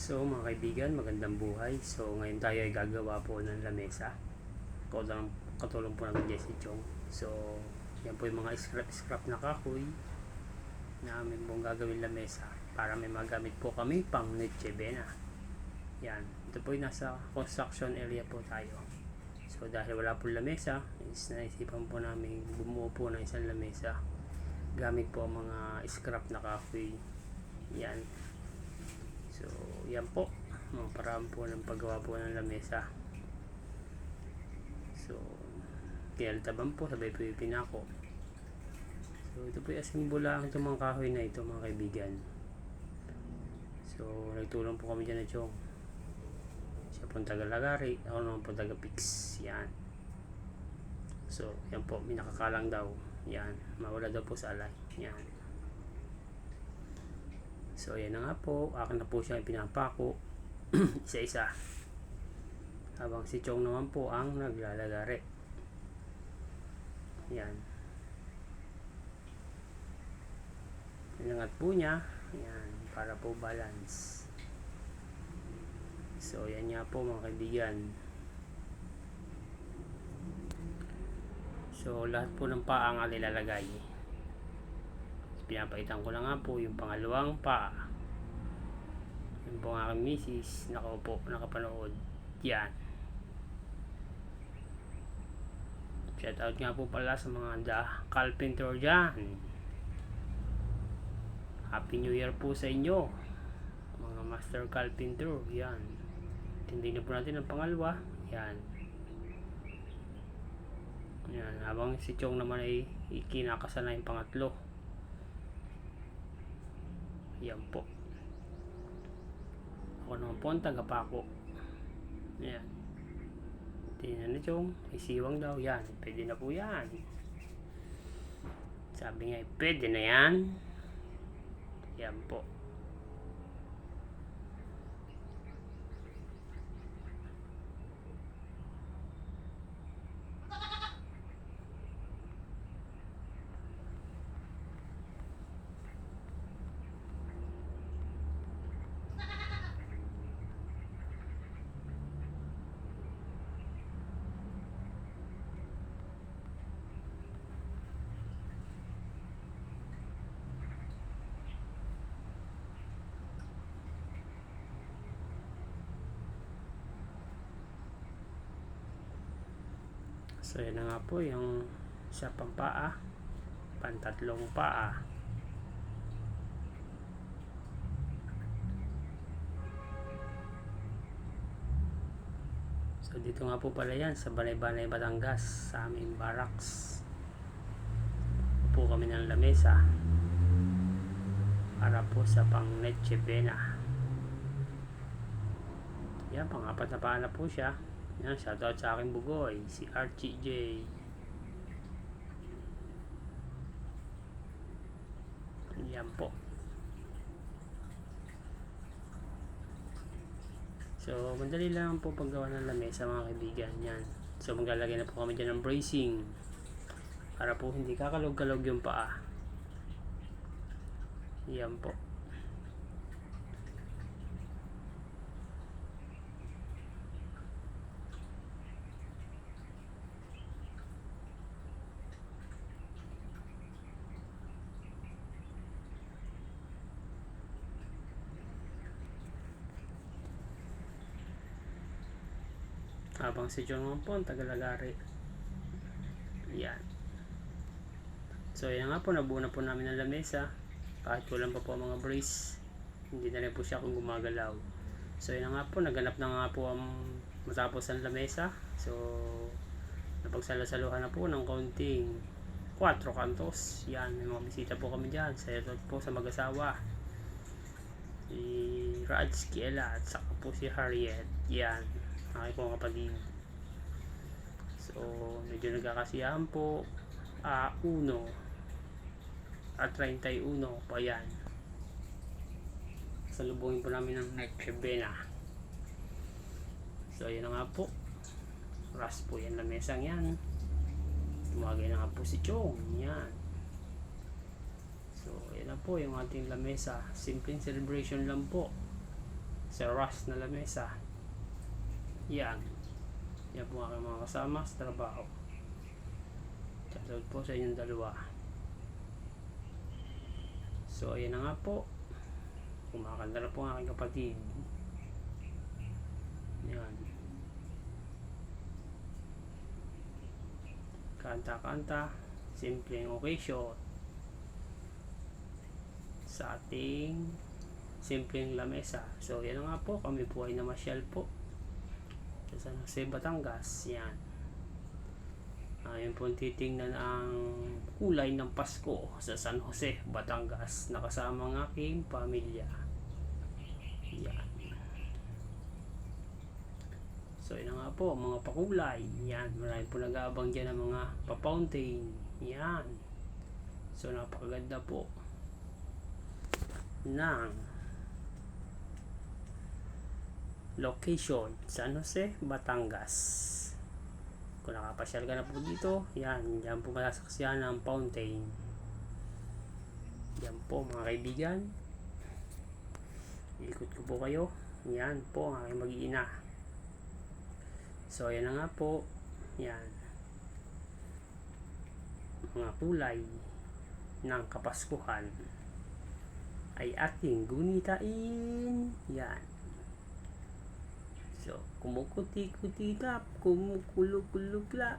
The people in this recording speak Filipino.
So mga kaibigan, magandang buhay. So ngayon tayo ay gagawa po ng lamesa. Katulong, katulong po namin Jesse Chong. So yan po yung mga scrap-scrap na kahoy na amin pong gagawin lamesa para may magamit po kami pang Noche. Yan. Ito po yung nasa construction area po tayo. So dahil wala po lamesa, is naisipan po namin bumuo po ng isang lamesa gamit po ang mga scrap na kahoy. Yan. So, yan po. Mga paraan po ng paggawa po ng lamesa. So, kinaltaban po, sabay po yung pinako. So, ito po yung asimbula ang itong mga kahoy na ito mga kaibigan. So, nagtulong po kami dyan na Chong. Siya po ang taga-lagari, ako naman po taga-pix. Yan. So, yan po, may nakakalang daw. Yan, mawala daw po sa alay. Yan. So, ayan na nga po. Akin na po siya pinapako. Isa-isa. Habang si Chong naman po ang naglalagari. Yan. Inangat po niya. Yan. Para po balance. So, yan nga po mga kaibigan. So, lahat po ng paa ang alilalagay pinapaitan ko na nga po yung pangalawang pa. Yun po ang aking misis. Nakaupo nakapanood. Yan. Shout out nga po pala sa mga da carpenter dyan. Happy new year po sa inyo mga master carpenter. Yan. Tindi na po natin ang pangalawa. Yan. Yan habang si Chong naman ay ikinakasal na yung pangatlo yan po. Ako naman po ang tagapako. Yan. Tingnan na chong. Isiwang daw. Yan. Pwede na po yan. Sabi nga, pwede na yan. Yan po. So, yan na nga po yung isa pang paa. Pantatlong paa. So, dito nga po pala yan sa Balay-Balay, Batangas sa aming barracks. Upo kami ng lamesa para po sa pang Leche Bena. Yan, pang-apat na paa na po siya. Yan, shoutout sa aking bugoy, si Archie J. Yan po. So, madali lang po paggawa ng lamesa mga kaibigan. Yan. So, maglalagay na po kami dyan ng bracing. Para po hindi kakalog-kalog yung paa. Yan po. Habang si John naman po ang tagalagari. Yan so yan nga po nabuo na po namin ng lamesa. Kahit walang pa po ang mga brace hindi na rin po siya kung gumagalaw. So yan nga po naganap na nga po ang matapos ang lamesa. So napagsalasaluhan na po ng kaunting 4 kantos. Yan may mga bisita po kami dyan. Sa po sa mag-asawa si Raj Kiela at saka po si Harriet. Yan aking mga kapatid. So medyo nagkakasiyahan po. Uh, uno. At 31 pa yan salubungin po namin ng Noche Buena so yun na nga po. Ras po yan na mesang yan. Tumagay na nga po si Chong. Yan. So yan na po yung ating lamesa. Simpleng celebration lang po sa rust na lamesa. Yan. Yan po aking mga kasama sa trabaho. Shoutout po sa inyong dalawa. So, ayan na nga po. Kumakanta na po ang aking kapatid. Yan. Kanta-kanta. Simpleng occasion. Sa ating simpleng lamesa. So, yan nga po. Kami po ay namasyal po. San Jose, Batangas. Yan. Ayun po titingnan ang kulay ng Pasko sa San Jose, Batangas. Nakasama ang aking pamilya. Yan. So, yun nga po, mga pakulay. Yan, marami po nag-aabang dyan ng mga pa-fountain. Yan. So, napakaganda po ng location, San Jose, Batangas. Kung nakapasyal ka na po dito, yan, yan po masasaksiyan ng fountain. Yan po mga kaibigan. Ikot ko po kayo. Yan po ang aking mag-iina. So, yan na nga po. Yan. Mga kulay ng Kapaskuhan ay ating gunitain. Yan. Kumukuti-kuti tap, kumukulog-kulog la.